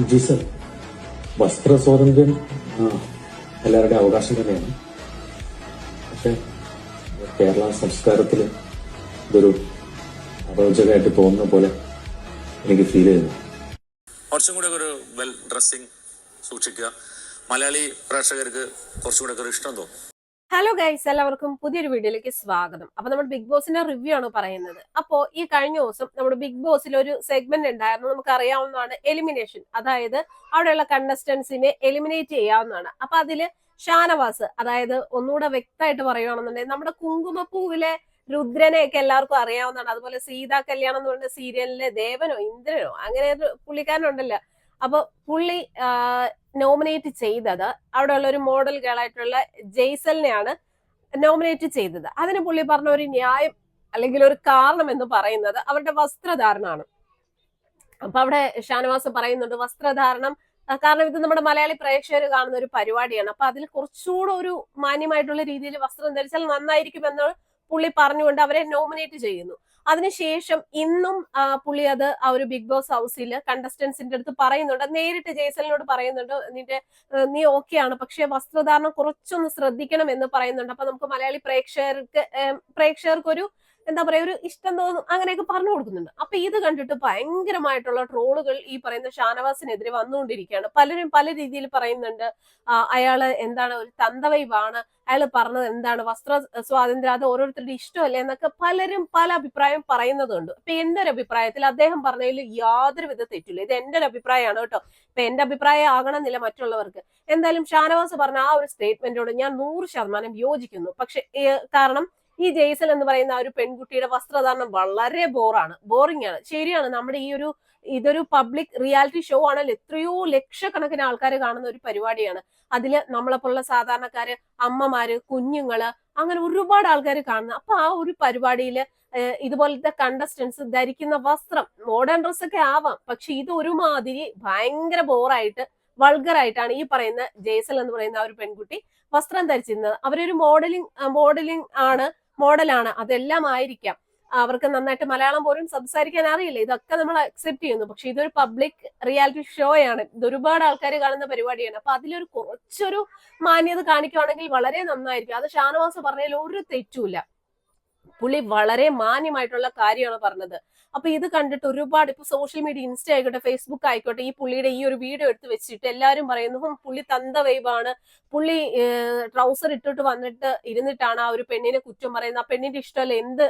G sir വസ്ത്ര സ്വാതന്ത്ര്യം എല്ലാവരുടെ അവകാശം തന്നെയാണ്. പക്ഷെ കേരള സംസ്കാരത്തിൽ ഇതൊരു അരോചകമായിട്ട് തോന്നുന്ന പോലെ എനിക്ക് ഫീൽ ചെയ്യുന്നു. കുറച്ചും കൂടെ ഒരു വെൽ ഡ്രസ്സിങ് സൂക്ഷിക്കുക. മലയാളി പ്രേക്ഷകർക്ക് കുറച്ചും കൂടെ ഒരു ഇഷ്ടം തോന്നും. ഹലോ ഗൈസ് എല്ലാവർക്കും പുതിയൊരു വീഡിയോയിലേക്ക് സ്വാഗതം. അപ്പൊ നമ്മൾ ബിഗ് ബോസിന്റെ റിവ്യൂ ആണ് പറയുന്നത്. അപ്പോ ഈ കഴിഞ്ഞ ദിവസം നമ്മുടെ ബിഗ് ബോസിൽ ഒരു സെഗ്മെന്റ് ഉണ്ടായിരുന്നു. നമുക്ക് അറിയാവുന്നതാണ് എലിമിനേഷൻ അതായത് അവിടെയുള്ള കണ്ടസ്റ്റൻസിനെ എലിമിനേറ്റ് ചെയ്യാവുന്നതാണ്. അപ്പൊ അതിൽ ഷാനവാസ് അതായത് ഒന്നുകൂടെ വ്യക്തമായിട്ട് പറയുകയാണെന്നുണ്ടെങ്കിൽ നമ്മുടെ കുങ്കുമപ്പൂവിലെ രുദ്രനെയൊക്കെ എല്ലാവർക്കും അറിയാവുന്നതാണ്. അതുപോലെ സീതാ കല്യാണം എന്ന് പറഞ്ഞ സീരിയലിലെ ദേവനോ ഇന്ദ്രനോ അങ്ങനെ ഒരു പുള്ളിക്കാരനുണ്ടല്ലോ. അപ്പൊ പുള്ളി നോമിനേറ്റ് ചെയ്തത് അവിടെയുള്ള ഒരു മോഡൽ ഗേളായിട്ടുള്ള ജെയ്സലിനെയാണ് നോമിനേറ്റ് ചെയ്തത്. അതിന് പുള്ളി പറഞ്ഞ ഒരു ന്യായം അല്ലെങ്കിൽ ഒരു കാരണം എന്ന് പറയുന്നത് അവരുടെ വസ്ത്രധാരണമാണ്. അപ്പൊ അവിടെ ഷാനവാസ് പറയുന്നുണ്ട് വസ്ത്രധാരണം കാരണം ഇത് നമ്മുടെ മലയാളി പ്രേക്ഷകർ കാണുന്ന ഒരു പരിപാടിയാണ്. അപ്പൊ അതിൽ കുറച്ചുകൂടെ ഒരു മാന്യമായിട്ടുള്ള രീതിയിൽ വസ്ത്രം ധരിച്ചാൽ നന്നായിരിക്കും എന്ന് പുള്ളി പറഞ്ഞുകൊണ്ട് അവരെ നോമിനേറ്റ് ചെയ്യുന്നു. അതിനുശേഷം ഇന്നും പുള്ളി അത് ആ ഒരു ബിഗ് ബോസ് ഹൗസിൽ കണ്ടസ്റ്റൻസിന്റെ അടുത്ത് പറയുന്നുണ്ട്. നേരിട്ട് ജയ്സലിനോട് പറയുന്നുണ്ട് നിന്റെ നീ ഓക്കെ ആണ് പക്ഷെ വസ്ത്രധാരണം കുറച്ചൊന്ന് ശ്രദ്ധിക്കണം എന്ന് പറയുന്നുണ്ട്. അപ്പൊ നമുക്ക് മലയാളി പ്രേക്ഷകർക്ക് പ്രേക്ഷകർക്കൊരു എന്താ പറയാ ഒരു ഇഷ്ടം തോന്നും അങ്ങനെയൊക്കെ പറഞ്ഞു കൊടുക്കുന്നുണ്ട്. അപ്പൊ ഇത് കണ്ടിട്ട് ഭയങ്കരമായിട്ടുള്ള ട്രോളുകൾ ഈ പറയുന്ന ഷാനവാസിനെതിരെ വന്നുകൊണ്ടിരിക്കുകയാണ്. പലരും പല രീതിയിൽ പറയുന്നുണ്ട് അയാൾ എന്താണ് ഒരു തന്തവൈവാണ് അയാൾ പറഞ്ഞത് എന്താണ് വസ്ത്ര സ്വാതന്ത്ര്യം അത് ഓരോരുത്തരുടെ ഇഷ്ടമല്ലേ എന്നൊക്കെ പലരും പല അഭിപ്രായം പറയുന്നതുണ്ട്. ഇപ്പൊ എന്റെ ഒരു അഭിപ്രായത്തിൽ അദ്ദേഹം പറഞ്ഞതിൽ യാതൊരു വിധ തെറ്റില്ല. ഇത് എന്റെ ഒരു അഭിപ്രായമാണ് കേട്ടോ. ഇപ്പൊ എന്റെ അഭിപ്രായം ആകണമെന്നില്ല മറ്റുള്ളവർക്ക്. എന്തായാലും ഷാനവാസ് പറഞ്ഞ ആ ഒരു സ്റ്റേറ്റ്മെന്റോട് ഞാൻ നൂറ് ശതമാനം യോജിക്കുന്നു. പക്ഷെ കാരണം ഈ ജെയ്സൽ എന്ന് പറയുന്ന ആ ഒരു പെൺകുട്ടിയുടെ വസ്ത്രധാരണം വളരെ ബോറാണ്. ബോറിംഗ് ആണ്. ശരിയാണ്. നമ്മുടെ ഈ ഒരു ഇതൊരു പബ്ലിക് റിയാലിറ്റി ഷോ ആണെങ്കിൽ എത്രയോ ലക്ഷക്കണക്കിന് ആൾക്കാർ കാണുന്ന ഒരു പരിപാടിയാണ്. അതിൽ നമ്മളെപ്പോലുള്ള സാധാരണക്കാര് അമ്മമാര് കുഞ്ഞുങ്ങൾ അങ്ങനെ ഒരുപാട് ആൾക്കാർ കാണുന്നത് അപ്പൊ ആ ഒരു പരിപാടിയിൽ ഇതുപോലത്തെ കണ്ടസ്റ്റൻസ് ധരിക്കുന്ന വസ്ത്രം മോഡേൺ ഡ്രസ് ഒക്കെ ആവാം. പക്ഷെ ഇത് ഒരുമാതിരി ഭയങ്കര ബോറായിട്ട് വൾഗറായിട്ടാണ് ഈ പറയുന്ന ജേസൽ എന്ന് പറയുന്ന ആ ഒരു പെൺകുട്ടി വസ്ത്രം ധരിച്ചിരുന്നത്. അവരൊരു മോഡലിംഗ് മോഡലിംഗ് ആണ് മോഡലാണ്. അതെല്ലാം ആയിരിക്കാം. അവർക്ക് നന്നായിട്ട് മലയാളം പോലും സംസാരിക്കാൻ അറിയില്ല. ഇതൊക്കെ നമ്മൾ അക്സെപ്റ്റ് ചെയ്യുന്നു. പക്ഷെ ഇതൊരു പബ്ലിക് റിയാലിറ്റി ഷോ ആണ് ഇത് ഒരുപാട് ആൾക്കാർ കാണുന്ന പരിപാടിയാണ്. അപ്പൊ അതിലൊരു കുറച്ചൊരു മാന്യത കാണിക്കുവാണെങ്കിൽ വളരെ നന്നായിരിക്കും. അത് ഷാനവാസ് പറഞ്ഞതിൽ ഒരു തെറ്റുമില്ല. പുള്ളി വളരെ മാന്യമായിട്ടുള്ള കാര്യമാണ് പറഞ്ഞത്. അപ്പൊ ഇത് കണ്ടിട്ട് ഒരുപാട് ഇപ്പൊ സോഷ്യൽ മീഡിയ ഇൻസ്റ്റ ആയിക്കോട്ടെ ഫേസ്ബുക്ക് ആയിക്കോട്ടെ ഈ പുള്ളിയുടെ ഈ ഒരു വീഡിയോ എടുത്ത് വെച്ചിട്ട് എല്ലാവരും പറയുന്നു പുള്ളി തന്ത വൈബാണ് പുള്ളി ട്രൗസർ ഇട്ടിട്ട് വന്നിട്ട് ഇരുന്നിട്ടാണ് ആ ഒരു പെണ്ണിനെ കുറ്റം പറയുന്നത്. ആ പെണ്ണിന്റെ ഇഷ്ടമല്ല. എന്ത്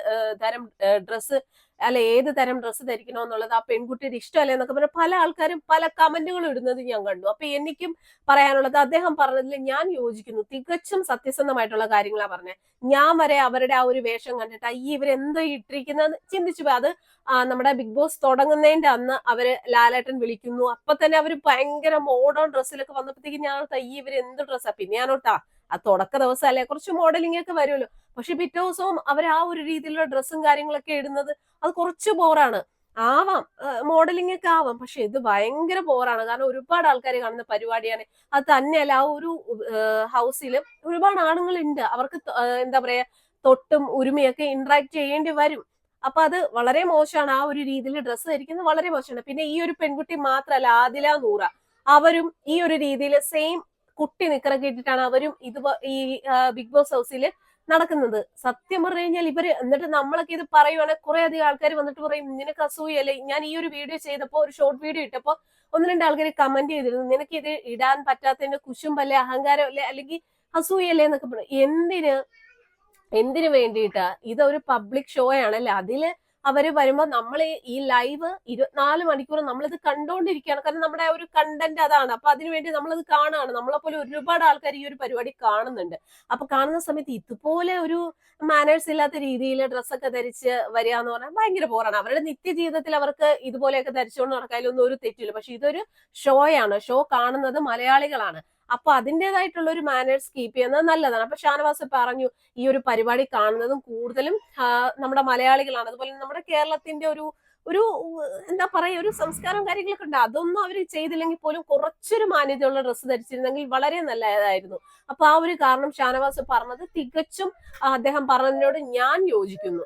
തരം ഡ്രസ്സ് അല്ല ഏത് തരം ഡ്രസ്സ് ധരിക്കണമെന്നുള്ളത് ആ പെൺകുട്ടിയുടെ ഇഷ്ടമല്ലേ എന്നൊക്കെ പറഞ്ഞ പല ആൾക്കാരും പല കമന്റുകളും ഇടുന്നത് ഞാൻ കണ്ടു. അപ്പൊ എനിക്കും പറയാനുള്ളത് അദ്ദേഹം പറഞ്ഞതിൽ ഞാൻ യോജിക്കുന്നു. തികച്ചും സത്യസന്ധമായിട്ടുള്ള കാര്യങ്ങളാണ് പറഞ്ഞത് ഞാൻ വരെ അവരുടെ ആ ഒരു വേഷം കണ്ടിട്ട് അയ്യ ഇവരെന്തോ ഇട്ടിരിക്കുന്നത് ചിന്തിച്ചു അത് നമ്മുടെ ബിഗ് ബോസ് തുടങ്ങുന്നതിന്റെ അന്ന് അവർ ലാലേട്ടൻ വിളിക്കുന്നു. അപ്പൊ തന്നെ അവർ ഭയങ്കര മോഡേൺ ഡ്രസ്സിലൊക്കെ വന്നപ്പോഴത്തേക്ക് ഞാൻ ഓർത്ത് അയ്യ ഇവർ എന്ത് ഡ്രസ്സാ പിന്നെ ഞാൻ ഓർത്താ ആ തുടക്ക ദിവസം അല്ലെ കുറച്ച് മോഡലിംഗ് ഒക്കെ വരുമല്ലോ. പക്ഷെ പിറ്റേ ദിവസവും അവർ ആ ഒരു രീതിയിലുള്ള ഡ്രസ്സും കാര്യങ്ങളൊക്കെ ഇടുന്നത് അത് കുറച്ച് ബോറാണ് ആവാം. മോഡലിംഗ് ഒക്കെ ആവാം. പക്ഷെ ഇത് ഭയങ്കര ബോറാണ് കാരണം ഒരുപാട് ആൾക്കാർ കാണുന്ന പരിപാടിയാണ്. അത് തന്നെയല്ല ആ ഒരു ഹൗസിൽ ഒരുപാട് ആണുങ്ങളുണ്ട്. അവർക്ക് എന്താ പറയാ തൊട്ടും ഉരുമയൊക്കെ ഇന്ററാക്ട് ചെയ്യേണ്ടി വരും. അപ്പൊ അത് വളരെ മോശമാണ്. ആ ഒരു രീതിയിൽ ഡ്രസ്സ് ധരിക്കുന്നത് വളരെ മോശമാണ്. പിന്നെ ഈ ഒരു പെൺകുട്ടി മാത്രമല്ല ആദില നൂറ. അവരും ഈ ഒരു രീതിയിൽ സെയിം കുട്ടി നിക്കറൊക്കെ ഇട്ടിട്ടാണ് അവരും ഇത് ഈ ബിഗ് ബോസ് ഹൗസിൽ നടക്കുന്നത്. സത്യം പറഞ്ഞു കഴിഞ്ഞാൽ ഇവർ എന്നിട്ട് നമ്മളൊക്കെ ഇത് പറയുവാണെങ്കിൽ കുറെ അധികം ആൾക്കാർ വന്നിട്ട് പറയും നിനക്ക് അസൂയല്ലേ? ഞാൻ ഈ ഒരു വീഡിയോ ചെയ്തപ്പോ ഒരു ഷോർട്ട് വീഡിയോ ഇട്ടപ്പോ ഒന്ന് രണ്ട് ആൾക്കാർ കമന്റ് ചെയ്തിരുന്നു. നിനക്ക് ഇത് ഇടാൻ പറ്റാത്തതിന്റെ കുശുമ്പല്ലേ അഹങ്കാരം അല്ലേ അല്ലെങ്കിൽ അസൂയല്ലേ? എന്നൊക്കെ പറയും എന്തിന്? എന്തിനു വേണ്ടിയിട്ടാ? ഇതൊരു പബ്ലിക് ഷോ ആണല്ലേ? അതിൽ അവർ വരുമ്പോൾ നമ്മൾ ഈ ലൈവ് ഇരുപത്തിനാല് മണിക്കൂർ നമ്മളിത് കണ്ടോണ്ടിരിക്കുകയാണ്. കാരണം നമ്മുടെ ഒരു കണ്ടന്റ് അതാണ്. അപ്പൊ അതിനുവേണ്ടി നമ്മളത് കാണുകയാണ് നമ്മളെ പോലെ ഒരുപാട് ആൾക്കാർ ഈ ഒരു പരിപാടി കാണുന്നുണ്ട്. അപ്പൊ കാണുന്ന സമയത്ത് ഇതുപോലെ ഒരു മാനേഴ്സ് ഇല്ലാത്ത രീതിയിൽ ഡ്രസ്സൊക്കെ ധരിച്ച് വരിക എന്ന് പറഞ്ഞാൽ ഭയങ്കര ബോറാണ് അവരുടെ നിത്യജീവിതത്തിൽ അവർക്ക് ഇതുപോലെയൊക്കെ ധരിച്ചുകൊണ്ട് നടക്കാനൊന്നും ഒരു തെറ്റില്ല പക്ഷെ ഇതൊരു ഷോയാണ് ഷോ കാണുന്നത് മലയാളികളാണ്. അപ്പൊ അതിന്റെതായിട്ടുള്ള ഒരു മാനേഴ്സ് കീപ്പ് ചെയ്യുന്നത് നല്ലതാണ്. അപ്പൊ ഷാനവാസ് പറഞ്ഞു ഈ ഒരു പരിപാടി കാണുന്നതും കൂടുതലും നമ്മുടെ മലയാളികളാണ്. അതുപോലെ നമ്മുടെ കേരളത്തിന്റെ ഒരു ഒരു എന്താ പറയാ ഒരു സംസ്കാരം കാര്യങ്ങളൊക്കെ ഉണ്ട്. അതൊന്നും അവർ ചെയ്തില്ലെങ്കിൽ പോലും കുറച്ചൊരു മാന്യതയുള്ള ഡ്രസ്സ് ധരിച്ചിരുന്നെങ്കിൽ വളരെ നല്ലതായിരുന്നു. അപ്പൊ ആ ഒരു കാരണം ഷാനവാസ് പറഞ്ഞത് തികച്ചും അദ്ദേഹം പറഞ്ഞതിനോട് ഞാൻ യോജിക്കുന്നു.